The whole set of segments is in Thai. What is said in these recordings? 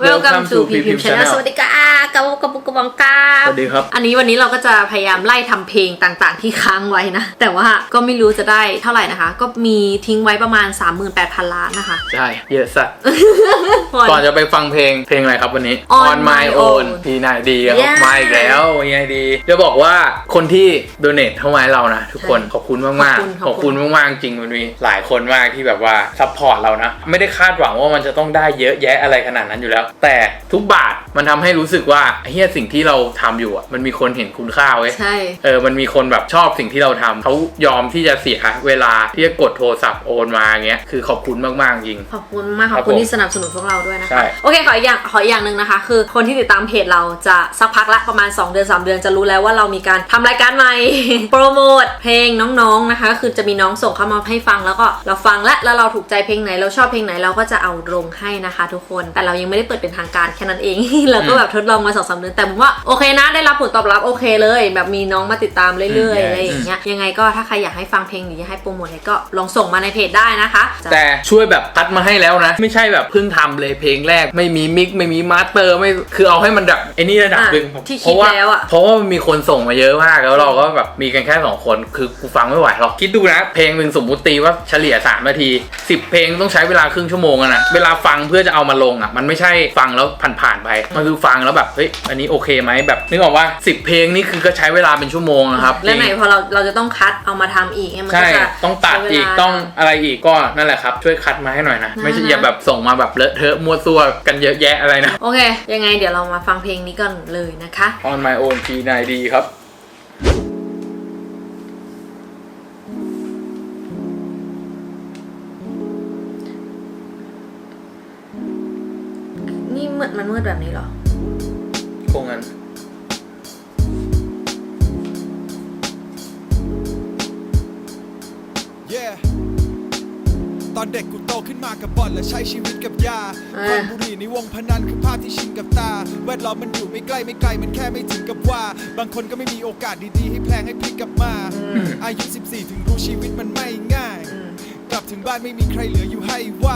Welcome to p p m Channel สวัสดีค่ะกับกับกับกับกาสวัสดีครับ อันนี้วันนี้เราก็จะพยายามไล่ทำเพลงต่างๆ ที่ค้างไว้นะ แต่ว่าก็ไม่รู้จะได้เท่าไหร่นะคะ ก็มีทิ้งไว้ประมาณ 38,000 ล้านนะคะ ใช่ เยอะสัสก่อนก่อนจะไปฟังเพลงเพลงอะไรครับวันนี้ On My Own พี่นายดีครับ Yeah มาอีกแล้วยังไงดีจะบอกว่าคนที่โดเนทเข้ามาให้เรานะ ทุกคนใช่ขอบคุณมากขอบคุณๆขอบคุณมากๆจริงมันมีหลายคนมากที่แบบว่าซัพพอร์ตเรานะ ไม่ได้คาดหวังว่ามันจะต้องได้เยอะแยะอะไรขนาดนั้นอยู่แล้วแต่ทุกบาทมันทำให้รู้สึกว่าเฮียสิ่งที่เราทำอยู่อะมันมีคนเห็นคุณค่าเว้ยใช่เออมันมีคนแบบชอบสิ่งที่เราทำเขายอมที่จะเสียเวลาที่จะกดโทรศัพท์โอนมาเงี้ยคือขอบคุณมากๆจริงขอบคุณมากขครัอบบคุณผมที่สนับสนุนพวกเราด้วยนะใช่คะโอเคขออีกอย่างขออีกอย่างหนึ่งนะคะ คือคนที่ติดตามเพจเราจะสักพักละประมาณ 2 เดือน 3 เดือนจะรู้แล้วว่าเรามีการทำรายการใหม่โปรโมทเพลงน้องๆนะคะ คือจะมีน้องส่งเข้ามาให้ฟังแล้วก็เราฟังและแล้วเราถูกใจเพลงไหนเราชอบเพลงไหนเราก็จะเอาลงให้นะคะ ทุกคนแต่เรายังไม่ได้เปิดเป็นทางการแค่นั้นเองเราก็แบบทดลองมาสองสามเดือนแต่ผมว่าโอเคนะได้รับผลตอบรับโอเคเลย แบบมีน้องมาติดตามเรื่อยๆอืมอะไรอย่างเงี้ยยังไงก็ถ้าใครอยากให้ฟังเพลงหรืออยากให้โปรโมทอะไรก็ลองส่งมาในเพจได้นะคะจะแต่ช่วยแบบคัดมาให้แล้วนะ ไม่ใช่แบบเพิ่งทำเลยเพลงแรก ไม่มีมิกไม่มีมาสเตอร์ไม่คือเอาให้มันแบบไอ้นี่ระดับอะหนึ่งที่เพราะว่าคิดแล้วอะเพราะว่ามันมีคนส่งมาเยอะมากแล้วเราก็แบบมีกันแค่สองคน คือกูฟังไม่ไหวหรอกคิดดูนะ เพลงหนึ่งสมมุติตีว่าเฉลี่ย3นาที10 เพลงต้องใช้เวลาครึ่งชั่วโมงอะนะเวลาฟังเพื่อจะเอามาลงอะมันไม่ใช่ฟังแล้วผ่านๆไป มันคือฟังแล้วแบบเฮ้ยอันนี้โอเคไหมแบบนึกออกว่า 10 เพลงนี่คือก็ใช้เวลาเป็นชั่วโมงนะครับแล้วไหนพอเราเราจะต้องคัดเอามาทำอีกเนี่ยมันใช่ก็จะต้องตัดใช้เวลาอีกต้องอะไรอีกก็นั่นแหละครับช่วยคัดมาให้หน่อยนะนะ ไม่ใช่อย่าแบบส่งมาแบบเลอะเทอะมั่วซั่วกันเยอะแยะอะไรนะโอเค ยังไงเดี๋ยวเรามาฟังเพลงนี้ก่อนเลยนะคะ On my own P 9 D ครับ มืดมันมืดแบบนี้เหรอคงงั้น Yeah ตอนเด็กกูโตขึ้นมากับบอลและใช้ชีวิตกับยาอ่าควันบุหรี่ในวงพนันคือภาพที่ชินกับตา แวดล้อมมันอยู่ไม่ใกล้ไม่ไกลมันแค่ไม่ถึงกับว่า บางคนก็ไม่มีโอกาสดีๆ ให้แพลงให้พลิกกลับมา อายุ 14 ถึงรู้ชีวิตมันไม่ง่าย กลับถึงบ้านไม่มีใครเหลืออยู่ให้ไหว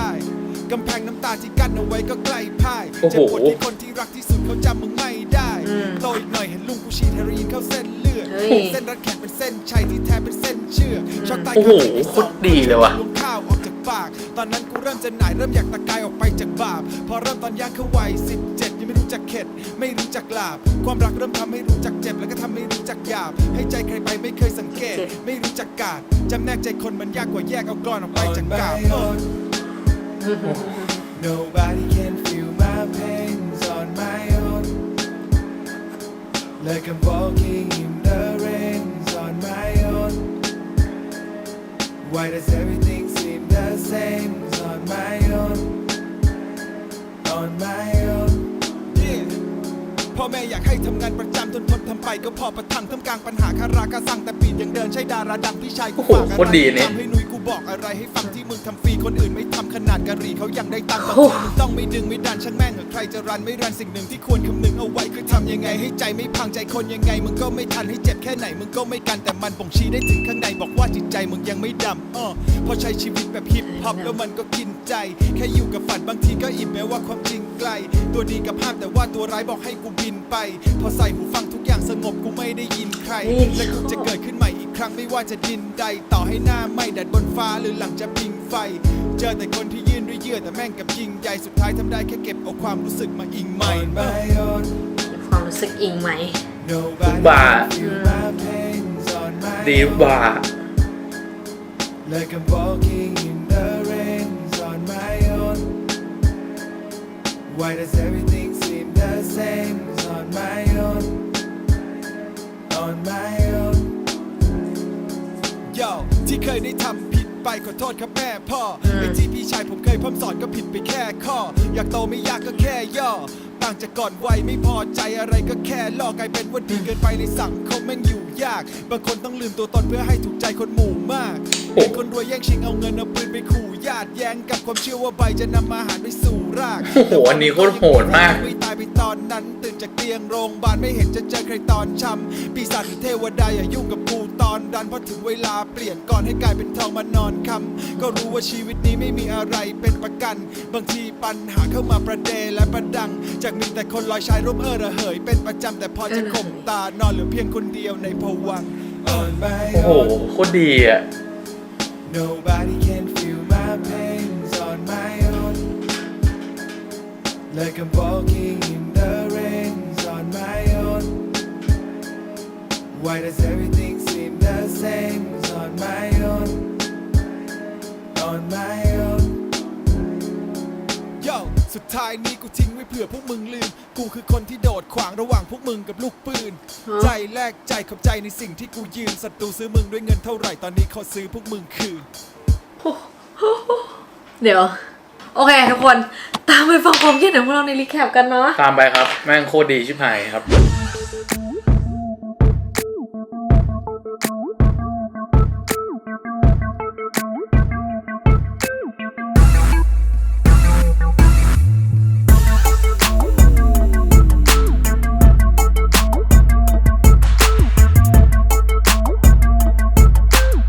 กำแพงน้ำตาที่กั้นเอาไว้ก็ใกล้พ่ายโอ้โห เจ็บปวดที่คนที่รักที่สุดเขาจำมึงไม่ได้อืมโตอีกหน่อยเห็นลุงกูฉีดเฮโรอีนเข้าเส้นเลือดเฮ้ยเส้นรัดแขนเป็นเส้นชัยที่แท้เป็นเส้นเชือกช็อกตายโอ้โหคาที่โคตรดีเลยว่ะลุงข้าวออกจากปาก ตอนนั้นกูเริ่มจะหน่ายเริ่มอยากตะกายออกไปจากบาป พอเริ่มตอนย่างเข้าวัย17 ยังไม่รู้จักเข็ด ไม่รู้จักลาบ ความรักเริ่มทำให้รู้จักเจ็บ แล้วก็ทำให้รู้จักหยาบ ให้ใจใครไปไม่เคยสังเกต เจ็บ ไม่รู้จักกาดจำแนกใจคนมันยากกว่าแยกเอากรอนออกไปจากกาบ Nobody can feel my pains on my own Like I'm walking in the rains on my own Why does everything seem the same on my own On my own Yeah พ่อแม่อยากให้ทำงานประจำทนทนทำไปก็พอประทังท่ามกลางปัญหาคาราคาสั่งแต่ปีนยังเดินใช่ดาราดังพี่ชายกูโอ้โหฝากอะโคตรดีไรเนี่ย ทำให้นุ้ยกู บอกอะไรให้ฟังที่มึงทำฟรีคนอื่นไม่ทำขนาดกะหรี่เขายังได้ตังค์บางโอ้ทีมึงต้องไม่ดึงไม่ดันช่างแม่งเหอะใครจะรันไม่รันสิ่งหนึ่งที่ควรคำนึงเอาไว้คือทำยังไงให้ใจไม่พังใจคนยังไงมึงก็ไม่ทันให้เจ็บแค่ไหนมึงก็ไม่กันแต่มันบ่งชี้ได้ถึงข้างในบอกว่าจิตใจมึงยังไม่ดำอ้อเพราะใช้ชีวิตแบบฮิปฮอปแล้วมันก็กินใจ แค่อยู่กับฝันบางทีก็อิ่มแม้ว่าความจริงไกล ตัวดีกับภาพแต่ว่าตัวร้ายบอกให้กูบินไป พอใส่หูฟังทุกอย่างสงบกูไม่ได้ยินใคร และกูจะเกิดขึ้นใหม่อีก ครั้งไม่ว่าจะดินใด ต่อให้หน้าไหม่แดดบนฟ้าหรือหลังจะพิงไฟ เจอแต่คนที่ยื่นด้วยเยื่อแต่แม่งกับยิงใหญ่สุดท้ายทำได้แค่เก็บเอาความรู้สึกมาอิงใหม่ความรู้สึกอิงไหมทุกบาทดีบาท Like I'm walking in the rains on my own Why does everything seem the same on my own On my own Yo ที่เคยได้ทำผิดไปขอโทษครับแม่พ่ออมไอ้ที่พี่ชายผมเคยพร่ำสอนก็ผิดไปแค่ข้อ อยากโตไม่ยากก็แค่ย่อต่างจากก่อนวัยไม่พอใจอะไรก็แค่ล่อกลายเป็นว่าดีเกินไปในสังคมแม่งอยู่ยาก บางคนต้องลืมตัวตนเพื่อให้ถูกใจคนหมู่มาก เป็นคนรวยแย่งชิงเอาเงินเอาปืนไปขู่ญาติแย้งกับความเชื่อว่าใบจะนำอาหารไปสู่รากโอ้โหอันนี้โคตรโหดมาก ไม่ตายไปตอนนั้นตื่นจากเตียงโรงพยาบาลไม่เห็นจะเจอใครตอนช้ำปีศาจหรือเทวดาอย่ายุ่งกับกูตอนดันเพราะถึงเวลาเปลี่ยนก่อนให้กลายเป็นทองมานอนคำก็รู้ว่าชีวิตนี้ไม่มีอะไรเป็นประกัน บางทีปัญหาเข้ามาประเดและประดัง จากมีแต่คนลอยชายร่มเออระเหย เป็นประจำแต่พอจะข่มตานอนเหลือเพียงคนเดียวในภวังค์ On my โอ้โห own โคตรดีอะ Nobody can feel my pains on my own. Like I'm walking in the rains on my own. Why does everything ท้ายนี้กูทิ้งไว้เผื่อพวกมึงลืม กูคือคนที่โดดขวางระหว่างพวกมึงกับลูกปืนฮะใจแลกใจขอบใจในสิ่งที่กูยืนศัตรูซื้อมึงด้วยเงินเท่าไหร่ตอนนี้เขาซื้อพวกมึงคืน เดี๋ยว โอเคทุกคน ตามไปฟังความคิดเห็นของพวกเราในรีแคปกันเนาะ ตามไปครับ แม่งโคตรดีชิบหายครับน